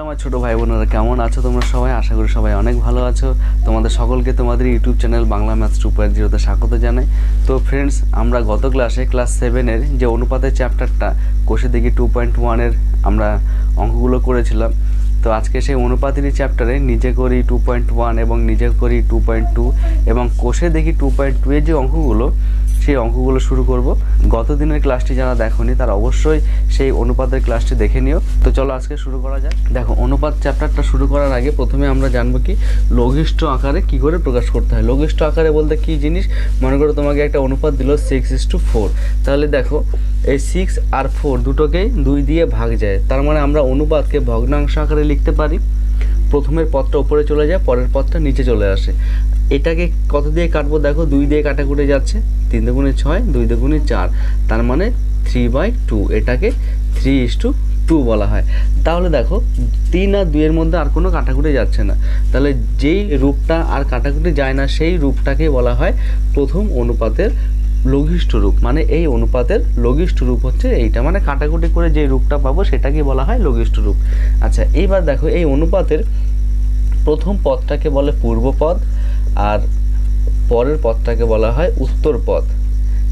Hello আমার ছোটো ভাই বোনেরা কেমন আছো তোমরা সবাই? আশা করি সবাই অনেক ভালো আছো। তোমাদের সকলকে তোমাদের YouTube channel Bangla maths two point জিরোতে স্বাগত জানাই। তো ফ্রেন্ডস আমরা গত ক্লাসে ক্লাস সেভেনের যে অনুপাতের চ্যাপ্টারটা কোষে দেখি টু পয়েন্ট ওয়ানের আমরা অঙ্কগুলো করেছিলাম। তো আজকে সেই অনুপাতেরই চ্যাপ্টারে নিজে করি টু পয়েন্ট ওয়ান এবং নিজে করি টু পয়েন্ট টু এবং কোষে দেখি টু পয়েন্ট টু এর যে অঙ্কগুলো সেই অঙ্কগুলো শুরু করব। গত দিনের ক্লাসটি যারা দেখোনি, তারা অবশ্যই সেই অনুপাতের ক্লাসটি দেখে নিও। তো চলো আজকে শুরু করা যাক। দেখো, অনুপাত চ্যাপ্টারটা শুরু করার আগে প্রথমে আমরা জানব কি লঘিষ্ঠ আকারে কি করে প্রকাশ করতে হয়। লঘিষ্ঠ আকারে বলতে কি জিনিস? মনে করো তোমাকে একটা অনুপাত দিল সিক্স ইস টু ফোর তাহলে দেখো, এই সিক্স আর ফোর দুটোকেই দুই দিয়ে ভাগ যায়। তার মানে আমরা অনুপাতকে ভগ্নাংশ আকারে লিখতে পারি। প্রথমের পথটা উপরে চলে যায়, পরের পথটা নিচে চলে আসে। এটাকে কত দিয়ে কাটবো? দেখো, দুই দিয়ে কাটাকুটে যাচ্ছে। তিন দুগুণে ছয়, দুই দুগুণে চার। তার মানে থ্রি বাই টু এটাকে থ্রি ইস টু টু বলা হয়। তাহলে দেখো, তিন আর দুইয়ের মধ্যে আর কোনো কাটাকুটি যাচ্ছে না। তাহলে যেই রূপটা আর কাটাকুটি যায় না, সেই রূপটাকে বলা হয় প্রথম অনুপাতের লঘিষ্ঠ রূপ। মানে এই অনুপাতের লঘিষ্ঠ রূপ হচ্ছে এইটা। মানে কাটাকুটি করে যে রূপটা পাবো সেটাকে বলা হয় লঘিষ্ঠ রূপ। আচ্ছা এইবার দেখো, এই অনুপাতের প্রথম পদটাকে বলে পূর্বপদ আর পরের পথটাকে বলা হয় উত্তর পদ।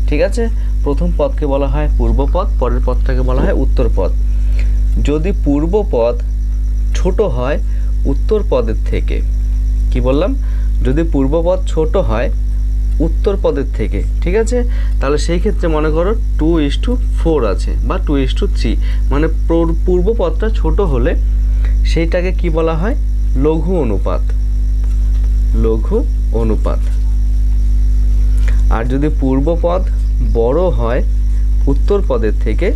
ঠিক আছে? প্রথম পথকে বলা হয় পূর্বপদ পরের পথটাকে বলা হয় উত্তর পদ। যদি পূর্বপদ ছোট হয় উত্তর পদের থেকে, কি বললাম? যদি পূর্বপদ ছোট হয় উত্তর পদের থেকে, ঠিক আছে? তাহলে সেই ক্ষেত্রে মনে করো টু ইস টু ফোর আছে বা টু ইস টু থ্রি মানে পূর- পূর্বপদটা ছোট হলে সেইটাকে কি বলা হয়? লঘু অনুপাত। লঘু অনুপাত। আর যদি পূর্বপদ বড় হয় উত্তর পদের থেকে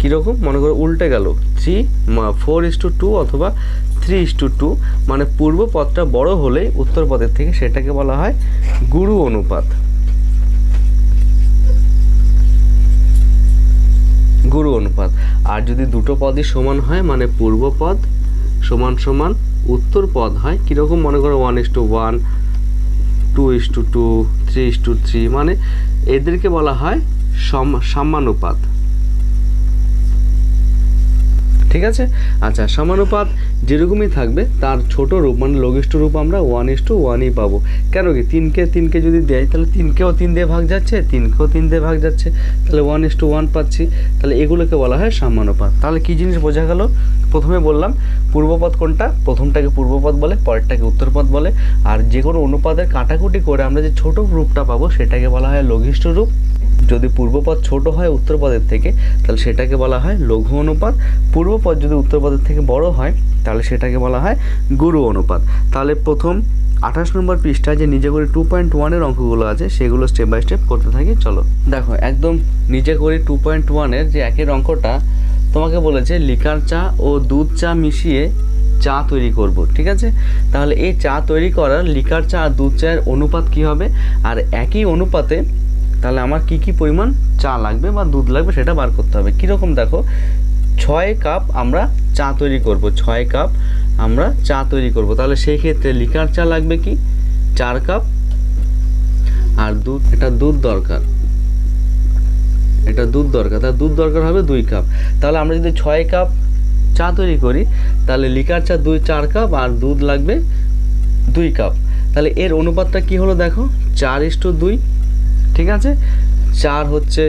কীরকম? মনে করো উল্টে গেল। Three four is to two অথবা থ্রি ইস টু টু মানে পূর্ব পদটা বড় হলেই উত্তর পদের থেকে সেটাকে বলা হয় গুরু অনুপাত। গুরু অনুপাত। আর যদি দুটো পদই সমান হয় মানে পূর্ব পদ সমান সমান উত্তর পদ হয়। কীরকম মনে করো one is to one two is to two three is to three মানে এদেরকে বলা হয় সম- সাম্যানুপাত। ঠিক আছে? আচ্ছা সমানুপাত যেরকমই থাকবে, তার ছোট রূপ মানে লঘিষ্ঠ রূপ আমরা ওয়ান ইস টু ওয়ানই পাবো। কেন কি? তিনকে তিনকে যদি দেয়, তাহলে তিনকেও তিন দিয়ে ভাগ যাচ্ছে তিনকেও তিন দিয়ে ভাগ যাচ্ছে। তাহলে ওয়ান ইস টু ওয়ান পাচ্ছি। তাহলে এগুলোকে বলা হয় সাম্যানুপাত তাহলে কী জিনিস বোঝা গেল? প্রথমে বললাম, পূর্বপদ কোনটা? প্রথমটাকে পূর্বপদ বলে, পরেরটাকে উত্তরপদ বলে। আর যে কোনো অনুপাদের কাটাকুটি করে আমরা যে ছোট রূপটা পাবো, সেটাকে বলা হয় লঘিষ্ঠ রূপ। যদি পূর্বপদ ছোট হয় উত্তরপদের থেকে, তাহলে সেটাকে বলা হয় লঘু অনুপাত। পূর্বপদ যদি উত্তরপদের থেকে বড় হয়, তাহলে সেটাকে বলা হয় গুরু অনুপাত। তাহলে প্রথম আঠাশ নম্বর পৃষ্ঠায় যে নিজে করে টু পয়েন্ট ওয়ানের অঙ্কগুলো আছে, সেগুলো স্টেপ বাই স্টেপ করতে থাকি, চলো। দেখো, একদম নিজে করে টু পয়েন্ট ওয়ানের যে একের অঙ্কটা, তোমাকে বলেছে লিকার চা ও দুধ চা মিশিয়ে চা তৈরি করব, ঠিক আছে? তাহলে এই চা তৈরি করার লিকার চা আর দুধ চায়ের অনুপাত কি হবে? আর একই অনুপাতে তাহলে আমার কি কি পরিমাণ চা লাগবে বা দুধ লাগবে সেটা বার করতে হবে? কীরকম দেখো, ছয় কাপ আমরা চা তৈরি করব, ছয় কাপ আমরা চা তৈরি করব। তাহলে সেই ক্ষেত্রে লিকার চা লাগবে কি? চার কাপ। আর দুধ, এটা দুধ দরকার। এটা দুধ দরকার, তাহলে দুধ দরকার হবে দুই কাপ। তাহলে আমরা যদি ছয় কাপ চা তৈরি করি, তাহলে লিকার চা দুই, চার কাপ আর দুধ লাগবে দুই কাপ। তাহলে এর অনুপাতটা কি হলো দেখো? চার ইস্টু দুই ঠিক আছে? চার হচ্ছে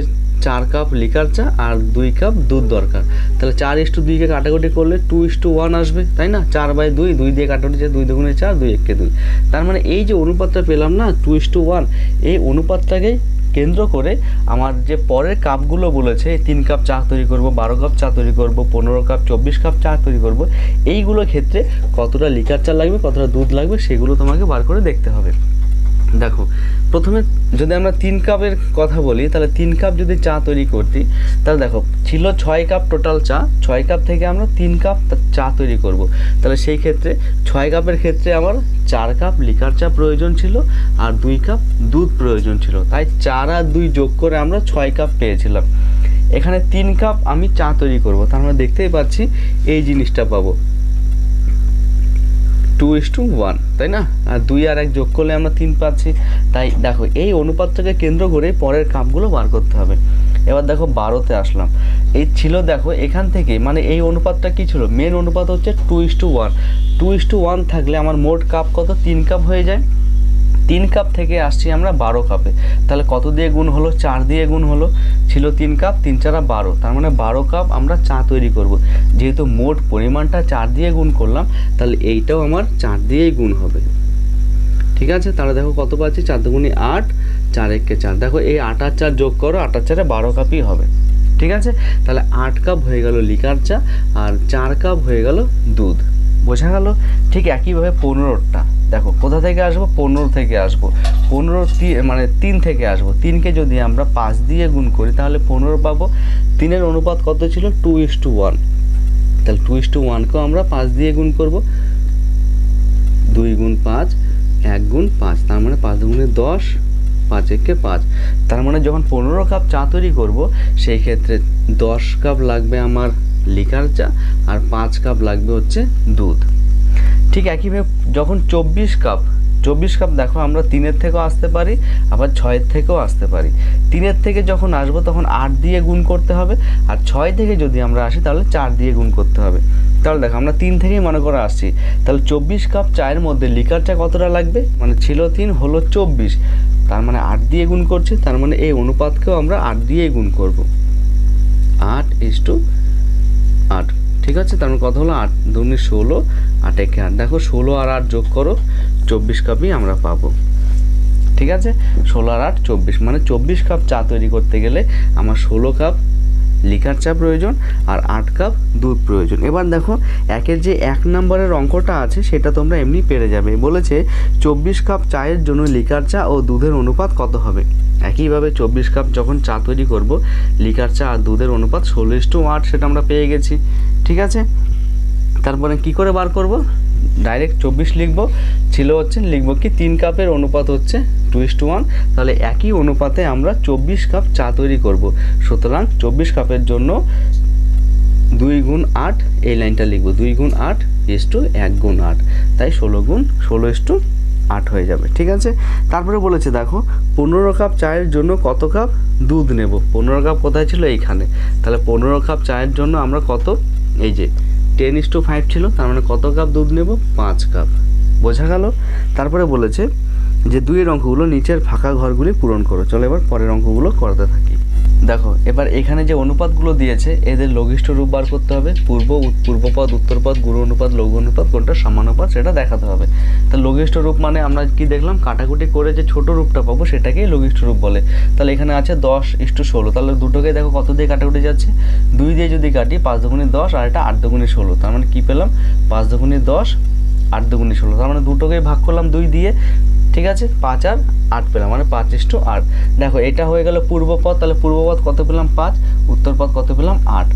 চার কাপ লিকার চা আর দুই কাপ দুধ দরকার। তাহলে চার ইস টু দুইকে কাটাকুটি করলে টু ইস টু ওয়ান আসবে, তাই না? চার বাই দুই দুই দিয়ে কাটাকুটি যায় দুই দুগুণে চার, দুই একে দুই। তার মানে এই যে অনুপাতটা পেলাম না, টু ইস টু ওয়ান, এই অনুপাতটাকেই কেন্দ্র করে আমার যে পরের কাপগুলো বলেছে তিন কাপ চা তৈরি করব, বারো কাপ চা তৈরি করব, পনেরো কাপ, চব্বিশ কাপ চা তৈরি করব, এইগুলো ক্ষেত্রে কতটা লিকার চা লাগবে, কতটা দুধ লাগবে, সেগুলো তোমাকে বার করে দেখতে হবে। দেখো, প্রথমে যদি আমরা তিন কাপের কথা বলি, তাহলে তিন কাপ যদি চা তৈরি করতি, তাহলে দেখো, ছিল ছয় কাপ টোটাল চা, ছয় কাপ থেকে আমরা তিন কাপ চা তৈরি করব। তাহলে সেই ক্ষেত্রে ছয় কাপের ক্ষেত্রে আমার চার কাপ লিকার চা প্রয়োজন ছিল আর দুই কাপ দুধ প্রয়োজন ছিল। তাই চার আর দুই যোগ করে আমরা ছয় কাপ পেয়েছিলাম। এখানে তিন কাপ আমি চা তৈরি করব। তার মানে দেখতেই পাচ্ছি, এই জিনিসটা পাবো। টু ইস টু ওয়ান তাই না? আর দুই আর এক যোগ করলে আমরা তিন পাচ্ছি। তাই দেখো, এই অনুপাতটাকে কেন্দ্র করে পরের কামগুলো বার করতে হবে। এবার দেখো, বারোতে আসলাম। এই ছিল দেখো, এখান থেকে মানে এই অনুপাতটা কি ছিল? মেন অনুপাত হচ্ছে two is to one two is to one থাকলে আমার মোট কাপ কত? তিন কাপ হয়ে যায়। তিন কাপ থেকে আসছি আমরা বারো কাপে। তাহলে কত দিয়ে গুণ হলো? চার দিয়ে গুণ হলো। ছিল তিন কাপ, তিন চারা বারো। তার মানে বারো কাপ আমরা চা তৈরি করব। যেহেতু মোট পরিমাণটা চার দিয়ে গুণ করলাম, তাহলে এইটাও আমার চার দিয়েই গুণ হবে। ঠিক আছে? তাহলে দেখো কত পাচ্ছি? চার দুগুণি আট, চার একে চার। দেখো এই আট আর চার যোগ করো, আট আর চারে বারো কাপই হবে। ঠিক আছে? তাহলে আট কাপ হয়ে গেল লিকার চা, আর চার কাপ হয়ে গেল দুধ। বোঝা গেল? ঠিক একইভাবে পনেরোটা দেখো, কোথা থেকে আসব? পনেরো থেকে আসব। পনেরো মানে তিন থেকে আসব। তিনকে যদি আমরা পাঁচ দিয়ে গুণ করি, তাহলে পনেরো পাবো। তিনের অনুপাত কত ছিল? টু ইস টু ওয়ান তাহলে টু ইস টু ওয়ানকেও আমরা পাঁচ দিয়ে গুণ করব। দুই গুণ পাঁচ, এক গুণ পাঁচ। তার মানে পাঁচ দুগুণে দশ, পাঁচ একে পাঁচ। তার মানে যখন পনেরো কাপ চা তৈরি করব, সেই ক্ষেত্রে দশ কাপ লাগবে আমার লিকার চা, আর পাঁচ কাপ লাগবে হচ্ছে দুধ। ঠিক একইভাবে যখন চব্বিশ কাপ চব্বিশ কাপ দেখো আমরা তিনের থেকেও আসতে পারি, আবার ছয়ের থেকেও আসতে পারি। তিনের থেকে যখন আসব তখন আট দিয়ে গুণ করতে হবে, আর ছয় থেকে যদি আমরা আসি তাহলে চার দিয়ে গুণ করতে হবে। তাহলে দেখো আমরা তিন থেকেই মনে করে আসছি। তাহলে চব্বিশ কাপ চায়ের মধ্যে লিকার চা কতটা লাগবে? মানে ছিল তিন, হলো চব্বিশ। তার মানে আট দিয়ে গুণ করছে, তার মানে এই অনুপাতকেও আমরা আট দিয়েই গুণ করব। আট ইস টু আট। ঠিক আছে? তার মানে কথা হলো আট দুনি ষোলো, আট একে আট। দেখো, ষোলো আর আট যোগ করো, চব্বিশ কাপই আমরা পাবো। ঠিক আছে? ষোলো আর আট, চব্বিশ। মানে চব্বিশ কাপ চা তৈরি করতে গেলে আমার ষোলো কাপ লিকার চা প্রয়োজন আর আট কাপ দুধ প্রয়োজন। এবার দেখো, একের যে এক নম্বরের অঙ্কটা আছে, সেটা তোমরা এমনি পেরে যাবে। বলেছে, চব্বিশ কাপ চায়ের জন্য লিকার চা ও দুধের অনুপাত কত হবে? একইভাবে চব্বিশ কাপ যখন চা তৈরি করব, লিকার চা আর দুধের অনুপাত ষোলো টু আট, সেটা আমরা পেয়ে গেছি। ঠিক আছে? তারপরে কি করে বার করব? ডাইরেক্ট চব্বিশ লিখব। ছিল হচ্ছে, লিখব কি তিন কাপের অনুপাত হচ্ছে টু ইস টু ওয়ান তাহলে একই অনুপাতে আমরা চব্বিশ কাপ চা তৈরি করব। সুতরাং চব্বিশ কাপের জন্য দুই গুণ আট, এই লাইনটা লিখব। দুই গুণ আট ইস টু এক গুণ আট। তাই ষোলো গুণ, ষোলো ইস টু আট হয়ে যাবে। ঠিক আছে? তারপরে বলেছে, দেখো, পনেরো কাপ চায়ের জন্য কত কাপ দুধ নেব? পনেরো কাপ কোথায় ছিল? এইখানে। তাহলে পনেরো কাপ চায়ের জন্য আমরা কত? এই যে টেন ইস টু ফাইভ ছিল, তার মানে কত কাপ দুধ নেব? পাঁচ কাপ বোঝা গেল? তারপরে বলেছে যে দুইয়ের অঙ্কগুলো নিচের ফাঁকা ঘরগুলি পূরণ করো। চলো এবার পরের অঙ্কগুলো করাতে থাকি। দেখো, এবার এখানে যে অনুপাতগুলো দিয়েছে, এদের লঘিষ্ঠ রূপ বার করতে হবে, পূর্ব পূর্বপদ, উত্তরপদ গুরু অনুপাত লঘু অনুপাত কোনটা সমানুপাত সেটা দেখাতে হবে। তা লঘিষ্ঠ রূপ মানে আমরা কি দেখলাম? কাটাকুটি করে যে ছোট রূপটা পাবো সেটাকেই লঘিষ্ঠ রূপ বলে। তাহলে এখানে আছে দশ ইস্টু ষোলো। তাহলে দুটোকে দেখো কত দিয়ে কাটাকুটি যাচ্ছে? দুই দিয়ে যদি কাটি, পাঁচ দুগুণি দশ আর এটা আট দুগুণি ষোলো। তার মানে কি পেলাম? পাঁচ দুগুণি দশ, আট দুগুণি ষোলো। তার মানে দুটোকেই ভাগ করলাম দুই দিয়ে ঠিক আছে? পাঁচ আর আট পেলাম মানে পাঁচ ইস্টু আট। দেখো, এটা হয়ে গেল পূর্বপদ, তাহলে পূর্বপদ কত পেলাম? পাঁচ, উত্তরপদ কত পেলাম? আট।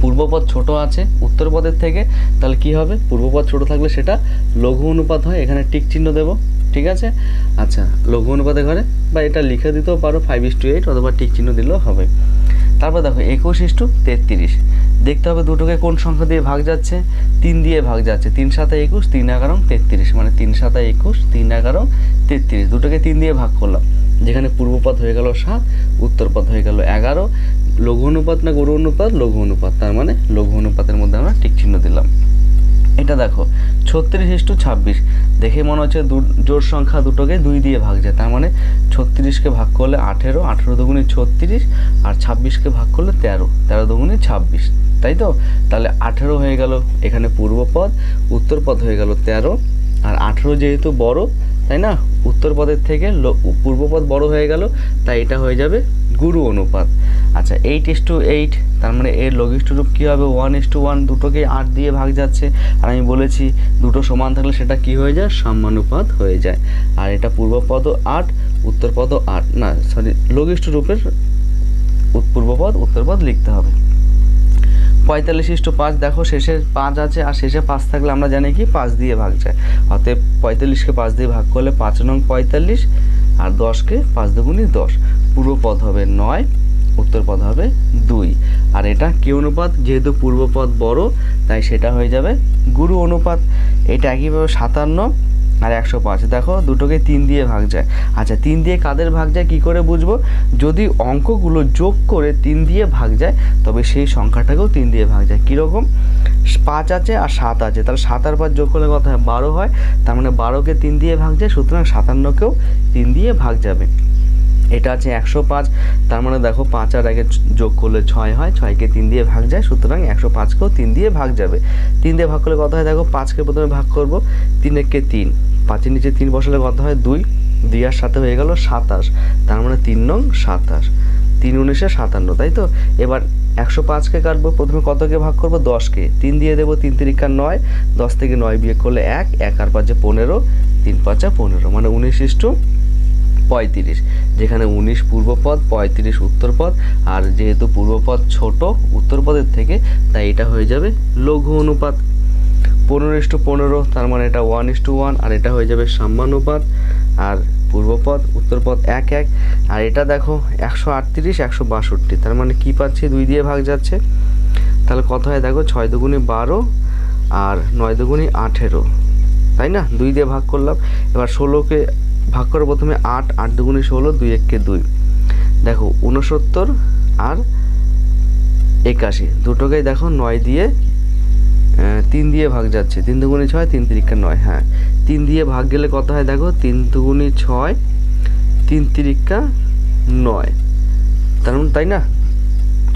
পূর্বপদ ছোট আছে, উত্তরপদের থেকে, তাহলে কি হবে? পূর্বপদ ছোট থাকলে সেটা লঘু অনুপাত হয়, এখানে টিক চিহ্ন দেবো, ঠিক আছে? আচ্ছা লঘু অনুপাতে ঘরে, বা এটা লিখে দিতেও পারো ফাইভ ইস টু এইট অথবা টিক চিহ্ন দিলেও হবে। তারপর দেখো, একুশ ইস টু তেত্রিশ। দেখতে হবে দুটোকে কোন সংখ্যা দিয়ে ভাগ যাচ্ছে। তিন দিয়ে ভাগ যাচ্ছে, তিন সাতা একুশ, তিন এগারো, তেত্রিশ। মানে তিন সাতা একুশ, তিন এগারো, তেত্রিশ। দুটোকে তিন দিয়ে ভাগ করলাম। যেখানে পূর্বপদ হয়ে গেল সাত উত্তরপদ হয়ে গেল এগারো। লঘু অনুপাত না গরু অনুপাত? লঘু অনুপাত। তার মানে লঘু অনুপাতের মধ্যে আমরা টিক চিহ্ন দিলাম। এটা দেখো, ছত্রিশ ইস্টু ছাব্বিশ। দেখে মনে হচ্ছে দু জোর সংখ্যা দুটোকে দুই দিয়ে ভাগ যায়। তার মানে ছত্রিশকে ভাগ করলে আঠেরো আঠেরো দুগুণে ছত্রিশ আর ছাব্বিশকে ভাগ করলে তেরো তেরো দুগুণে ছাব্বিশ। তাই তো? তাহলে আঠেরো হয়ে গেল এখানে পূর্বপদ উত্তরপদ হয়ে গেল তেরো। আর আঠেরো যেহেতু বড়, তাই না? উত্তরপদের থেকে লো- পূর্বপদ বড় হয়ে গেল, তাই এটা হয়ে যাবে গুরু অনুপাত। আচ্ছা এইট ইস টু এইট তার মানে এর লঘিষ্ঠ রূপ কী হবে? ওয়ান ইস টু ওয়ান দুটোকে আট দিয়ে ভাগ যাচ্ছে। আর আমি বলেছি, দুটো সমান থাকলে সেটা কি হয়ে যায়? সাম্যানুপাত হয়ে যায়। আর এটা পূর্বপদ আট উত্তরপদ আট। না সরি লঘিষ্ঠ রূপের পূর্বপদ উত্তরপদ লিখতে হবে। পঁয়তাল্লিশ ইস্টু পাঁচ, দেখো শেষে পাঁচ আছে, আর শেষে পাঁচ থাকলে আমরা জানি কি? পাঁচ দিয়ে ভাগ যায়। অতএব পঁয়তাল্লিশকে পাঁচ দিয়ে ভাগ করলে পাঁচ নং পঁয়তাল্লিশ, আর দশকে পাঁচ দুগুণি দশ। পূর্ব পদ হবে নয়, উত্তর পদ হবে দুই। আর এটা কি অনুপাত? যেহেতু পূর্বপদ বড়, তাই সেটা হয়ে যাবে গুরু অনুপাত। এটা একইভাবে সাতান্ন আর একশো পাঁচ। দেখো, দুটোকে তিন দিয়ে ভাগ যায়। আচ্ছা তিন দিয়ে কাদের ভাগ যায়? কি করে বুঝব? যদি অঙ্কগুলো যোগ করে তিন দিয়ে ভাগ যায়, তবে সেই সংখ্যাটাকেও তিন দিয়ে ভাগ যায়। কীরকম? পাঁচ আছে আর সাত আছে। তাহলে সাত আর পাঁচ যোগ করলে কত হয়? বারো হয়। তার মানে বারোকে তিন দিয়ে ভাগ যায়, সুতরাং সাতান্নকেও তিন দিয়ে ভাগ যাবে। এটা আছে একশো পাঁচ, তার মানে দেখো পাঁচ আর আগে যোগ করলে ছয় হয়, ছয়কে তিন দিয়ে ভাগ যায়, সুতরাং একশো পাঁচকেও তিন দিয়ে ভাগ যাবে। তিন দিয়ে ভাগ করলে কত হয় দেখো, পাঁচকে প্রথমে ভাগ করব তিন একে তিন। পাঁচের নিচে তিন বসালে কত হয়? দুই। দুই আর সাথে হয়ে গেল সাতাশ, তার মানে তিন নং সাতাশ। তিন উনিশে সাতান্ন, তাই তো? এবার একশো পাঁচকে কাটবো, প্রথমে কতকে ভাগ করব? দশকে। তিন দিয়ে দেবো তিন তিরিকা নয়, দশ থেকে নয় বিয়ে করলে এক এক আর পাঁচে পনেরো, তিন পাঁচা পনেরো মানে উনিশ ইস্টু পঁয়ত্রিশ। যেখানে উনিশ পূর্বপদ, পঁয়ত্রিশ উত্তরপদ, আর যেহেতু পূর্বপদ ছোট উত্তরপদের থেকে, তাই এটা হয়ে যাবে লঘু অনুপাত। পনেরো ইস টু পনেরো, তার মানে এটা ওয়ান ইস টু ওয়ান, আর এটা হয়ে যাবে সাম্যানুপাত, আর পূর্বপদ, উত্তরপদ এক এক। আর এটা দেখো একশো আটত্রিশ, একশো বাষট্টি, তার মানে কী পাচ্ছি? দুই দিয়ে ভাগ যাচ্ছে। তাহলে কত হয় দেখো? ছয় দুগুণে বারো, আর নয় দুগুণে আঠেরো। তাই না? দুই দিয়ে ভাগ করলাম। এবার ষোলোকে ভাগ করে প্রথমে আট আট দুগুণে ষোলো, দুই এককে দুই। দেখো উনসত্তর আর একাশি। দুটোকেই দেখো নয় দিয়ে তিন দিয়ে ভাগ যাচ্ছে। তিন দুগুণে ছয়, তিন তিরিক্ষা নয় হ্যাঁ। তিন দিয়ে ভাগ গেলে কত হয় দেখো? তিন দুগুণে ছয়, তিন তিরিক্ষা নয়। তার মানে তাই না?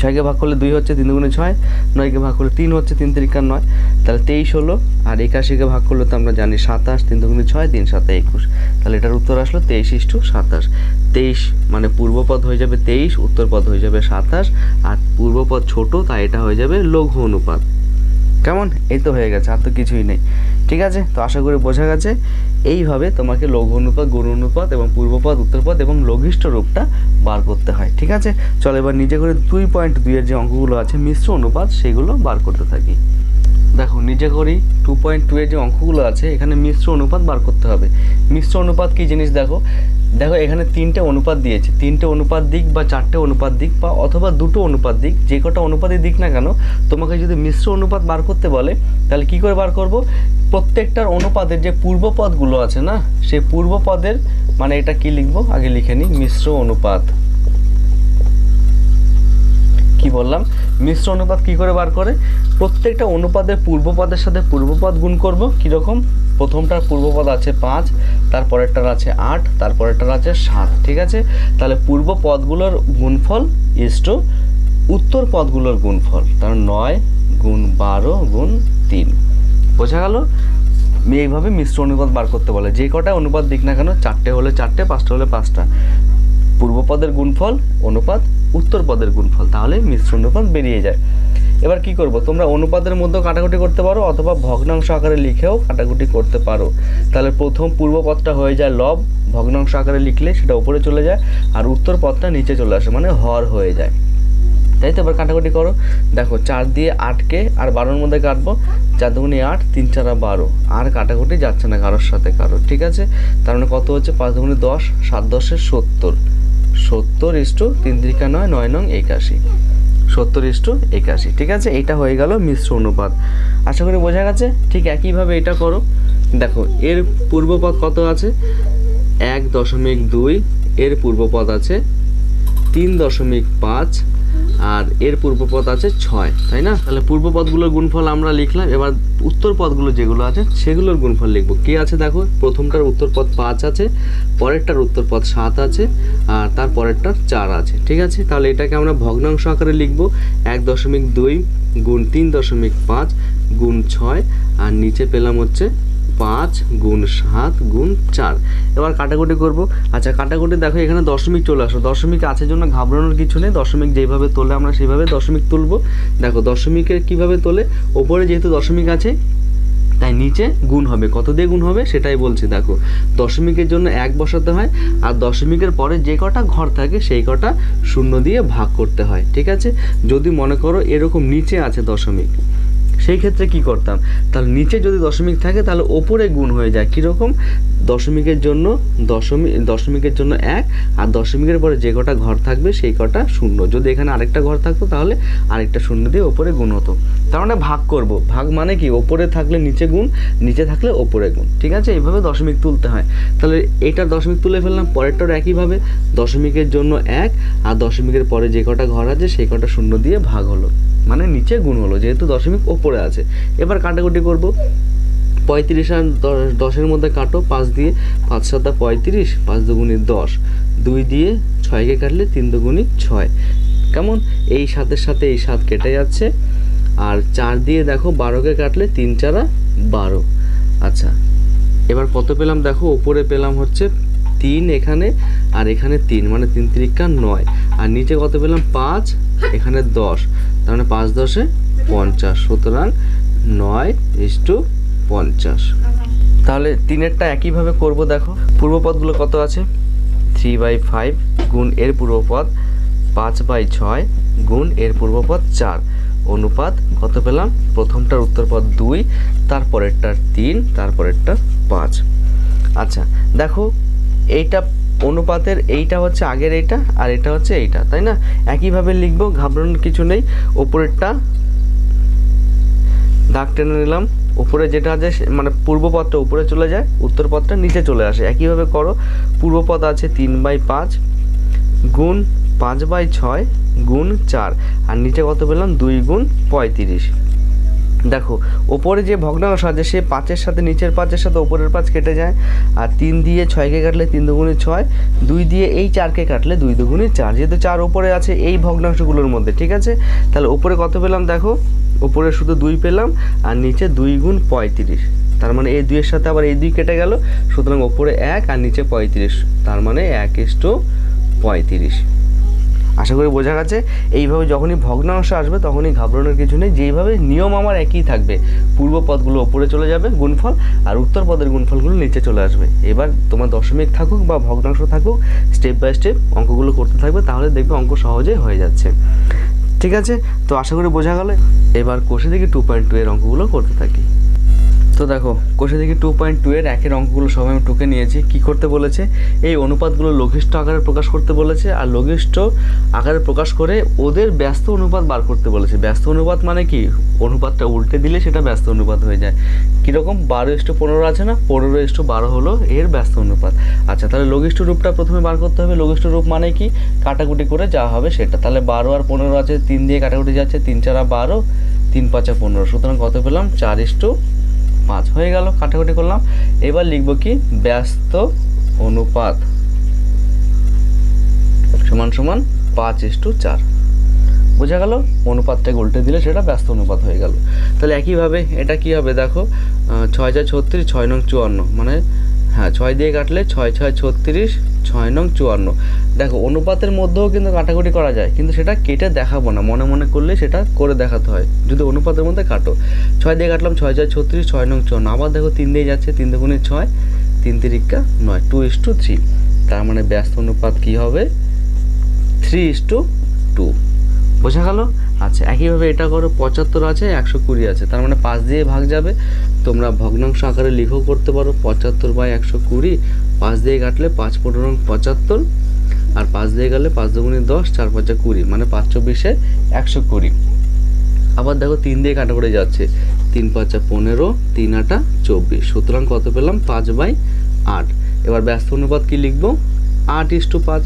ছয়কে ভাগ করলে দুই হচ্ছে তিন দুগুণে ছয়, নয়কে ভাগ করলে তিন হচ্ছে তিন তিরিকা নয়। তাহলে তেইশ হলো, আর একাশিকে ভাগ করলে তো আমরা জানি সাতাশ, তিন দুগুণে ছয়, তিন সাতে একুশ। তাহলে এটার উত্তর আসলো তেইশ ইস্টু সাতাশ। তেইশ মানে পূর্বপদ হয়ে যাবে তেইশ, উত্তরপদ হয়ে যাবে সাতাশ, আর পূর্বপদ ছোট, তাই এটা হয়ে যাবে লঘু অনুপাত। কেমন? এই তো হয়ে গেছে, আর তো কিছুই নেই। ঠিক আছে? তো আশা করি বোঝা গেছে। এইভাবে তোমাকে লঘু অনুপাত গুরু অনুপাত এবং পূর্বপদ, উত্তরপদ এবং লঘিষ্ঠ রূপটা বার করতে হয়। ঠিক আছে? চলো এবার নিজে করে দুই পয়েন্ট দুইয়ের যে অঙ্কগুলো আছে, মিশ্র অনুপাত, সেগুলো বার করতে থাকি। দেখো নিজে করি টু পয়েন্ট টু এর যে অঙ্কগুলো আছে, এখানে মিশ্র অনুপাত বার করতে হবে। মিশ্র অনুপাত কী জিনিস দেখো? দেখো, এখানে তিনটে অনুপাত দিয়েছে। তিনটে অনুপাত দিক বা চারটে অনুপাত দিক বা অথবা দুটো অনুপাত দিক, যে কটা অনুপাতই দিক না কেন, তোমাকে যদি মিশ্র অনুপাত বার করতে বলে, তাহলে কি করে বার করব? প্রত্যেকটার অনুপাতের যে পূর্বপদগুলো আছে না সেই পূর্বপদের মানে এটা কি লিখব? আগে লিখে নিই, মিশ্র অনুপাত। কি বললাম? মিশ্র অনুপাত কি করে বার করে? প্রত্যেকটা অনুপাদের পূর্বপদের সাথে পূর্বপদ গুণ করব, কীরকম? প্রথমটার পূর্বপদ আছে পাঁচ, তারপরেরটার আছে আট, তারপরেরটার আছে সাত, ঠিক আছে? তাহলে পূর্ব পদগুলোর গুণফল ইস টু উত্তর পদগুলোর গুণফল, তার নয় গুণ বারো গুণ তিন। বোঝা গেল? এইভাবে মিশ্র অনুপাত বার করতে বলে। যে কটা অনুপাত দিক না কেন, চারটে হলে চারটে, পাঁচটা হলে পাঁচটা। পূর্বপদের গুণফল, অনুপাত উত্তর পদের গুণফল। তাহলে মিশ্র অনুপাত বেরিয়ে যায়। এবার কি করব? তোমরা অনুপাতের মধ্যে কাটাকুটি করতে পারো, অথবা ভগ্নাংশ আকারে লিখেও কাটাকুটি করতে পারো। তাহলে প্রথম পূর্ব পদটা হয়ে যায় লব, ভগ্নাংশ আকারে লিখলে সেটা উপরে চলে যায়, আর উত্তর পদটা নিচে চলে আসে মানে হর হয়ে যায়। তাই তো? এবার কাটাকুটি করো। দেখো, চার দিয়ে আটকে আর বারোর মধ্যে কাটবো, চার দুগুণে আট, তিন চারা বারো। আর কাটাকুটি যাচ্ছে না কারোর সাথে কারও ঠিক আছে? তার মানে কত হচ্ছে? পাঁচ দুগুণে দশ, সাত দশে সত্তর। সত্তর ইস্টু তিন তিরিকা নয় নয় নং একাশি। সত্তর ইস্টু একাশি, ঠিক আছে? এটা হয়ে গেল মিশ্র অনুপাত। আশা করি বোঝা গেছে? ঠিক একইভাবে এটা করো। দেখো, এর পূর্বপদ কত আছে? এক দশমিক দুই, এর পূর্বপদ আছে তিন দশমিক পাঁচ আর এর পূর্বপদ আছে ছয়, তাই না? তাহলে পূর্বপদগুলোর গুণফল আমরা লিখলাম, এবার উত্তর পদগুলো যেগুলো আছে সেগুলোর গুণফল লিখব। কে আছে দেখো? প্রথমটার উত্তরপদ পাঁচ আছে, পরেরটার উত্তরপদ সাত আছে, আর তার পরেরটার চার আছে, ঠিক আছে? তাহলে এটাকে আমরা ভগ্নাংশ আকারে লিখব, এক দশমিক দুই গুণ তিন দশমিক পাঁচ গুণ ছয়, আর নিচে পেলাম হচ্ছে পাঁচ গুণ সাত গুণ চার। এবার কাটাকুটি করব। আচ্ছা কাটাকুটি দেখো, এখানে দশমিক চলে আসো দশমিক আছে জন্য ঘাবড়ানোর কিছু নেই। দশমিক যেভাবে তোলে আমরা সেভাবে দশমিক তুলবো। দেখো, দশমিকের কীভাবে তোলে? ওপরে যেহেতু দশমিক আছে, তাই নিচে গুণ হবে। কত দিয়ে গুণ হবে? সেটাই বলছি, দেখো। দশমিকের জন্য এক বসাতে হয়, আর দশমিকের পরে যে কটা ঘর থাকে, সেই কটা শূন্য দিয়ে ভাগ করতে হয়। ঠিক আছে? যদি মনে করো এরকম নিচে আছে দশমিক সেই ক্ষেত্রে কি করতাম? তাহলে নিচে যদি দশমিক থাকে, তাহলে ওপরে গুণ হয়ে যায়। কীরকম? দশমিকের জন্য দশমিক দশমিকের জন্য এক, আর দশমিকের পরে যে কটা ঘর থাকবে, সেই কটা শূন্য। যদি এখানে আরেকটা ঘর থাকতো, তাহলে আরেকটা শূন্য দিয়ে ওপরে গুণ হতো। তার মানে ভাগ করব। ভাগ মানে কি? ওপরে থাকলে নিচে গুণ, নিচে থাকলে ওপরে গুণ। ঠিক আছে? এইভাবে দশমিক তুলতে হয়। তাহলে এইটার দশমিক তুলে ফেললাম পরেরটার একইভাবে। দশমিকের জন্য এক, আর দশমিকের পরে যে কটা ঘর আছে, সেই কটা শূন্য দিয়ে ভাগ হলো। মানে নিচে গুণ হলো, যেহেতু দশমিক ওপরে আছে। এবার কাটাকুটি করব। পঁয়ত্রিশ আর দশ, দশের মধ্যে কাটো, পাঁচ দিয়ে পাঁচ সাতটা পঁয়ত্রিশ, পাঁচ দুগুণি দশ। দুই দিয়ে ছয়কে কাটলে তিন দুগুণি ছয়। কেমন? এই সাতের সাথে এই সাত কেটে যাচ্ছে। আর চার দিয়ে দেখো বারোকে কাটলে তিন চারা বারো। আচ্ছা এবার কত পেলাম? দেখো, ওপরে পেলাম হচ্ছে তিন এখানে আর এখানে তিন মানে তিন তিরিকা নয়। আর নিচে কত পেলাম? পাঁচ, এখানে দশ। তার মানে পাঁচ দশে পঞ্চাশ। সুতরাং নয় ইস টু পঞ্চাশ। তাহলে তিনেরটা একইভাবে করব দেখো। পূর্বপদগুলো কত আছে? থ্রি বাই ফাইভ গুণ এর পূর্বপদ পাঁচ বাই ছয় গুণ এর পূর্বপদ চার। অনুপাত কত পেলাম? প্রথমটার উত্তরপদ দুই তারপরেরটার তিন, তারপরেরটা পাঁচ। আচ্ছা দেখো এইটা অনুপাতের, এইটা হচ্ছে আগের এইটা আর এটা হচ্ছে এইটা, তাই না? একইভাবে লিখব, ঘাবড়ানোর কিছু নেই। ওপরেরটা দাগ টেনে নিলাম। উপরে যেটা আছে মানে পূর্বপদটা উপরে চলে যায় উত্তর নিচে চলে আসে। একইভাবে করো, পূর্বপদ আছে তিন বাই পাঁচ গুণ পাঁচ বাই ছয় গুণ চার, আর নিচে কত পেলাম? দুই গুণ পঁয়ত্রিশ। দেখো, ওপরে যে ভগ্নাংশ আছে, সে পাঁচের সাথে নিচের পাঁচের সাথে ওপরের পাঁচ কেটে যায়, আর তিন দিয়ে ছয়কে কাটলে তিন দুগুণে ছয়, দুই দিয়ে এই চারকে কাটলে দুই দুগুণে চার। যেহেতু চার ওপরে আছে এই ভগ্নাংশগুলোর মধ্যে, ঠিক আছে? তাহলে ওপরে কত পেলাম দেখো? ওপরে শুধু দুই পেলাম, আর নিচে দুই গুণ পঁয়ত্রিশ। তার মানে এই দুইয়ের সাথে আবার এই দুই কেটে গেল, সুতরাং ওপরে এক আর নিচে পঁয়ত্রিশ। তার মানে এক ইস্টু পঁয়ত্রিশ। আশা করি বোঝা গেছে। এইভাবে যখনই ভগ্নাংশ আসবে, তখনই ঘাবড়ানোর কিছু নেই। যেইভাবে নিয়ম আমার একই থাকবে। পূর্ব পদগুলো ওপরে চলে যাবে, গুণফল, আর উত্তর পদের গুণফলগুলো নিচে চলে আসবে। এবার তোমার দশমিক থাকুক বা ভগ্নাংশ থাকুক স্টেপ বাই স্টেপ অঙ্কগুলো করতে থাকবে, তাহলে দেখবে অঙ্ক সহজেই হয়ে যাচ্ছে। ঠিক আছে? তো আশা করি বোঝা গেল। এবার কোষে দেখি টু পয়েন্ট টু এর অঙ্কগুলো করতে থাকি। তো দেখো, কোষে দেখি টু পয়েন্ট টু এর একের অঙ্কগুলো সব আমি টুকে নিয়েছি। কি করতে বলেছে? এই অনুপাতগুলো লঘিষ্ঠ আকারে প্রকাশ করতে বলেছে আর লঘিষ্ঠ আকারে প্রকাশ করে ওদের ব্যস্ত অনুপাত বার করতে বলেছে। ব্যস্ত অনুপাত মানে কি? অনুপাতটা উল্টে দিলে সেটা ব্যস্ত অনুপাত হয়ে যায়। কীরকম? বারো ইস্টু পনেরো আছে না? পনেরো ইস্টু বারো হলো এর ব্যস্ত অনুপাত। আচ্ছা তাহলে লঘিষ্ঠ রূপটা প্রথমে বার করতে হবে। লঘিষ্ঠ রূপ মানে কি? কাটাকুটি করে যা হবে সেটা। তাহলে বারো আর পনেরো আছে, তিন দিয়ে কাটাকুটি যাচ্ছে, তিন চারা বারো, তিন পাঁচা পনেরো। সুতরাং কত পেলাম? চার ইস্টু পাঁচ হয়ে গেল, কাটাকুটি করলাম। এবার লিখব কি? ব্যস্ত অনুপাত। সমান সমান পাঁচ ইস্টু চার। বোঝা গেল? অনুপাতটাকে উল্টে দিলে সেটা ব্যস্ত অনুপাত হয়ে গেল। তাহলে একইভাবে এটা কি হবে দেখো? ছয় চার ছত্রিশ, ছয় নং চুয়ান্ন। মানে হ্যাঁ ছয় দিয়ে কাটলে ছয় ছয়, ছত্রিশ, ছয় নং চুয়ান্ন। দেখো, অনুপাতের মধ্যেও কিন্তু কাটাকুটি করা যায়, কিন্তু সেটা কেটে দেখাবো না। মনে মনে করলে সেটা করে দেখাতে হয়, যদি অনুপাতের মধ্যে কাটো। ছয় দিয়ে কাটলাম ছয় ছয়, ছত্রিশ, ছয় নং চুয়ান্ন। আবার দেখো, তিন দিয়ে যাচ্ছে, তিন দুগুণে ছয়, তিন তিরিকা নয়, টু ইস টু থ্রি। তার মানে ব্যস্ত অনুপাত কী হবে? Three is to two. বোঝা গেল? আচ্ছা একইভাবে এটা করো, পঁচাত্তর আছে, একশো কুড়ি আছে। তার মানে পাঁচ দিয়ে ভাগ যাবে তোমরা ভগ্নাংশ আকারে লিখেও করতে পারো পঁচাত্তর বাই একশো কুড়ি, পাঁচ দিয়ে কাটলে পাঁচ পনেরো পঁচাত্তর, আর পাঁচ দিয়ে গেলে পাঁচ দুগুণে দশ, চার পাঁচা কুড়ি মানে পাঁচ চব্বিশে একশো কুড়ি। আবার দেখো তিন দিয়ে কাটা করে যাচ্ছে, তিন পাঁচা পনেরো, তিন আটা চব্বিশ, সুতরাং কত পেলাম পাঁচ বাই আট। এবার ব্যস্ত অনুপাত কী লিখব? আট ইস্টু পাঁচ।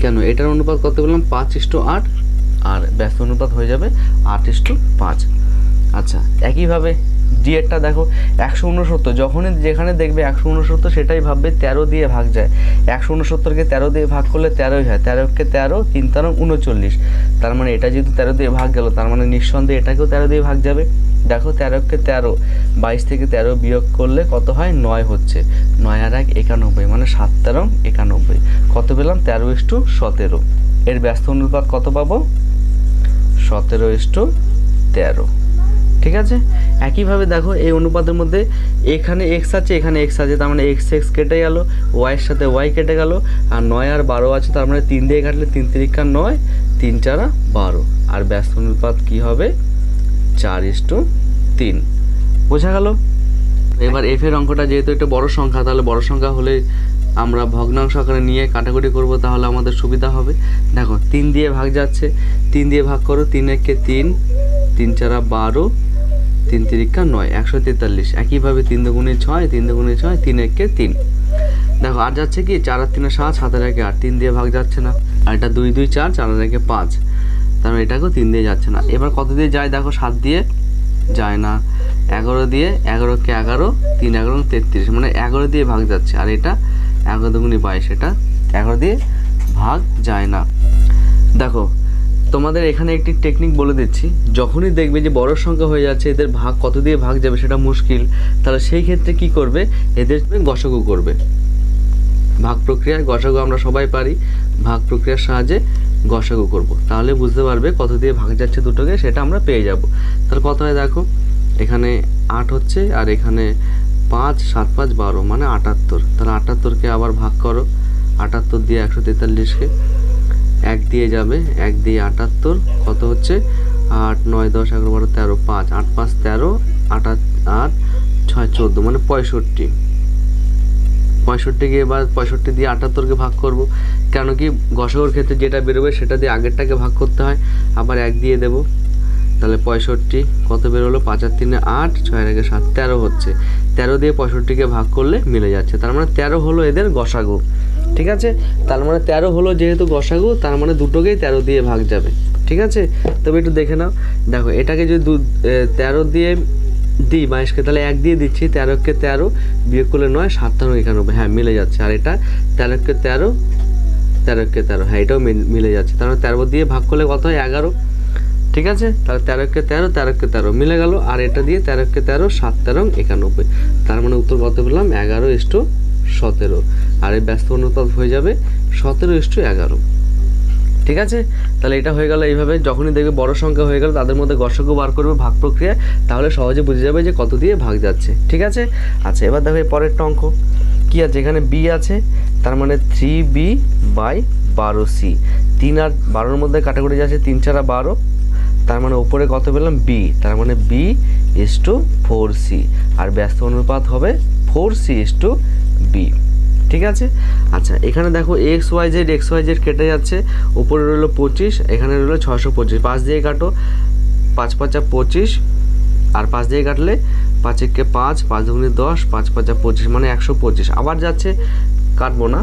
কেন? এটার অনুপাত কত পেলাম? পাঁচ ইস টু আট, আর ব্যস্ত অনুপাত হয়ে যাবে আট ইস্টু পাঁচ। আচ্ছা একইভাবে ডি এরটা দেখো, একশো উনসত্তর, যখনই যেখানে দেখবে একশো উনসত্তর, সেটাই ভাববে তেরো দিয়ে ভাগ যায়। একশো উনসত্তরকে তেরো দিয়ে ভাগ করলে তেরোই হয়, তেরোকে তেরো, তিন তেরো উনচল্লিশ। তার মানে এটা যেহেতু তেরো দিয়ে ভাগ গেল, তার মানে নিঃসন্দেহে এটাকেও তেরো দিয়ে ভাগ যাবে। দেখো তেরোকে তেরো, বাইশ থেকে তেরো বিয়োগ করলে কত হয়? নয় হচ্ছে। নয় আর এক, একানব্বই মানে সাত তেরো একানব্বই। কত পেলাম? তেরো ইস্টু সতেরো। এর ব্যস্ত অনুপাত কত পাবো? সতেরো ইস্টু তেরো। ঠিক আছে? একইভাবে দেখো, এই অনুপাতের মধ্যে এখানে এক্স আছে, এখানে এক্স আছে, তার মানে এক্স এক্স কেটে গেল ওয়াইয়ের সাথে ওয়াই কেটে গেল, আর নয় আর বারো আছে, তার মানে তিন দিয়ে কাটলে তিন তিরিকা নয়, তিন চারা বারো। আর ব্যস্ত অনুপাত কী হবে? চার ইস্টু তিন। বোঝা গেল? এবার এফ এর অঙ্কটা যেহেতু একটা বড় সংখ্যা, তাহলে বড় সংখ্যা হলে আমরা ভগ্নাংশ আকারে নিয়ে কাটাকুটি করব, তাহলে আমাদের সুবিধা হবে। দেখো, তিন দিয়ে ভাগ যাচ্ছে, তিন দিয়ে ভাগ করো, তিন একে তিন তিন চারা বারো তিন তিরিকা নয়, একশো তেতাল্লিশ। একইভাবে তিন দুগুণে ছয়, তিন দুগুণে ছয়, তিন একে তিন। দেখো, আর যাচ্ছে কি, চার আর তিনে সাত, সাতের একে আট, তিন দিয়ে ভাগ যাচ্ছে না। আর এটা দুই দুই, চার চার আর একে পাঁচ। মানে এটাকেও তিন দিয়ে যাচ্ছে না। এবার কত দিয়ে যায়? দেখো, সাত দিয়ে যায় না। এগারো দিয়ে এগারোকে এগারো, তিন এগারো তেত্রিশ। মানে এগারো দিয়ে ভাগ যাচ্ছে। আর এটা এগারো দুগুণি বাইশ। এটা এগারো দিয়ে ভাগ যায় না। দেখো তোমাদের এখানে একটি টেকনিক বলে দিচ্ছি। যখনই দেখবে যে বড় সংখ্যা হয়ে যাচ্ছে, এদের ভাগ কত দিয়ে ভাগ যাবে সেটা মুশকিল। তাহলে সেই ক্ষেত্রে কি করবে? এদের গসগু করবে। ভাগ প্রক্রিয়ায় গসাগু আমরা সবাই পারি। ভাগ প্রক্রিয়ার সাহায্যে গসাগু করব। তাহলে বুঝতে পারবে কত দিয়ে ভাগ যাচ্ছে দুটোকে, সেটা আমরা পেয়ে যাব। তাহলে কত হয় দেখো, এখানে আট হচ্ছে আর এখানে পাঁচ, সাত, পাঁচ, বারো মানে আটাত্তর। তাহলে আটাত্তরকে আবার ভাগ করো। আটাত্তর দিয়ে একশো তেতাল্লিশকে এক দিয়ে যাবে, এক দিয়ে আটাত্তর, কত হচ্ছে? আট, নয়, দশ, এগারো, বারো, তেরো, পাঁচ, আট, পাঁচ, তেরো, আট আট ছয়, চোদ্দ মানে পঁয়ষট্টি। পঁয়ষট্টিকে এবার পঁয়ষট্টি দিয়ে আটাত্তরকে ভাগ করব, কেন কি গসগর ক্ষেত্রে যেটা বেরোবে সেটা দিয়ে আগেরটাকে ভাগ করতে হয়, আবার এক দিয়ে দেব। তাহলে পঁয়ষট্টি, কত বেরোলো? পাঁচ আর তিনে আট, ছয় আগে সাত, তেরো হচ্ছে। তেরো দিয়ে পঁয়ষট্টিকে ভাগ করলে মিলে যাচ্ছে। তার মানে তেরো হলো এদের গসাগু ঠিক আছে? তার মানে তেরো হলো যেহেতু গসাগু তার মানে দুটোকেই তেরো দিয়ে ভাগ যাবে। ঠিক আছে? তবে একটু দেখে নাও। দেখো, এটাকে যদি দু তেরো দিয়ে দিই বাইশকে, তাহলে এক দিয়ে দিচ্ছি। তেরোকে তেরো বিয়োগ করলে নয়, সাত তেরো একানব্বই। হ্যাঁ মিলে যাচ্ছে। আর এটা তেরোকে তেরো তেরোকে তেরো। হ্যাঁ এটাও মিলে যাচ্ছে। তার মানে তেরো দিয়ে ভাগ করলে কত হয়? এগারো। ঠিক আছে? তাহলে তেরোকে তেরো তেরোকে তেরো মিলে গেল। আর এটা দিয়ে তেরোকে তেরো, সাত তেরো, একানব্বই। তার মানে উত্তর কত পেলাম? এগারো ইস্টু সতেরো। আর এই ব্যস্ত অনুপাত হয়ে যাবে। সতেরো ইস্টু এগারো। ঠিক আছে? তাহলে এটা হয়ে গেল এইভাবে। যখনই দেখবে বড় সংখ্যা হয়ে গেল, তাদের মধ্যে গসক বার করবে ভাগ প্রক্রিয়া, তাহলে সহজে বুঝে যাবে যে কত দিয়ে ভাগ যাচ্ছে। ঠিক আছে? আচ্ছা এবার দেখো এর পরেরটা অঙ্ক। কী আছে? এখানে বি আছে, তার মানে থ্রি বি বাই বারো সি তিন আর বারোর মধ্যে কাটাকুটি যাচ্ছে তিন চারা বারো, তার মানে ওপরে কত পেলাম? বি তার মানে B is to four C আর ব্যস্ত অনুপাত হবে four C is to B ঠিক আছে? আচ্ছা এখানে দেখো X Y Z X Y Z কেটে যাচ্ছে, উপরে রইল পঁচিশ, এখানে রইল ছশো পঁচিশ। পাঁচ দিয়ে কাটো, পাঁচ পাঁচা পঁচিশ, আর পাঁচ দিয়ে কাটলে পাঁচ একে পাঁচ পাঁচ দুগুণে দশ, পাঁচ পাঁচা পঁচিশ মানে একশো পঁচিশ। আবার যাচ্ছে, কাটবো না।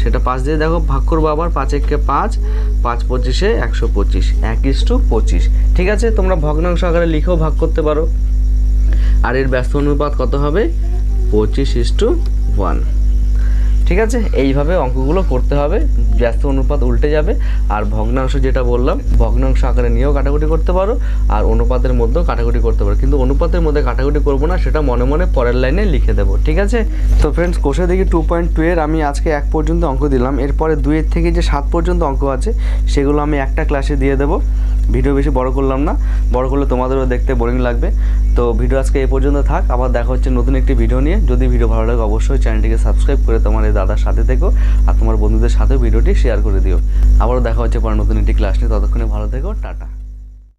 সেটা পাঁচ দিয়ে দেখো, ভাগ করব আবার, পাঁচ একে পাঁচ পাঁচ পঁচিশে একশো পঁচিশ, এক ইস টু পঁচিশ। ঠিক আছে? তোমরা ভগ্নাংশ আকারে লিখেও ভাগ করতে পারো। আর এর ব্যস্ত অনুপাত কত হবে? পঁচিশ ইস টু ওয়ান ঠিক আছে? এইভাবে অঙ্কগুলো করতে হবে। ব্যস্ত অনুপাত উল্টে যাবে। আর ভগ্নাংশ যেটা বললাম, ভগ্নাংশ আকারে নিয়েও কাটাকুটি করতে পারো। আর অনুপাতের মধ্যেও কাটাকুটি করতে পারো। কিন্তু অনুপাতের মধ্যে কাটাকুটি করব না, সেটা মনে মনে পরের লাইনে লিখে দেবো। ঠিক আছে? তো ফ্রেন্ডস কোষে দেখি টু পয়েন্ট টু এর। আমি আজকে এক পর্যন্ত অঙ্ক দিলাম। এরপরে দুইয়ের থেকে যে সাত পর্যন্ত অঙ্ক আছে, সেগুলো আমি একটা ক্লাসে দিয়ে দেবো। ভিডিও বেশি বড় করলাম না। বড় করলে তোমাদেরও দেখতে বোরিং লাগবে। তো ভিডিও আজকে এই পর্যন্ত থাক। আবার দেখা হচ্ছে নতুন একটি ভিডিও নিয়ে। যদি ভিডিও ভালো লাগে অবশ্যই চ্যানেলটিকে সাবস্ক্রাইব করে তোমার এই দাদার সাথে থেকো আর তোমার বন্ধুদের সাথেও ভিডিওটি শেয়ার করে দিও। আবারও দেখা হচ্ছে পরে নতুন একটি ক্লাস নিয়ে। ততক্ষণে ভালো থেকো। টাটা।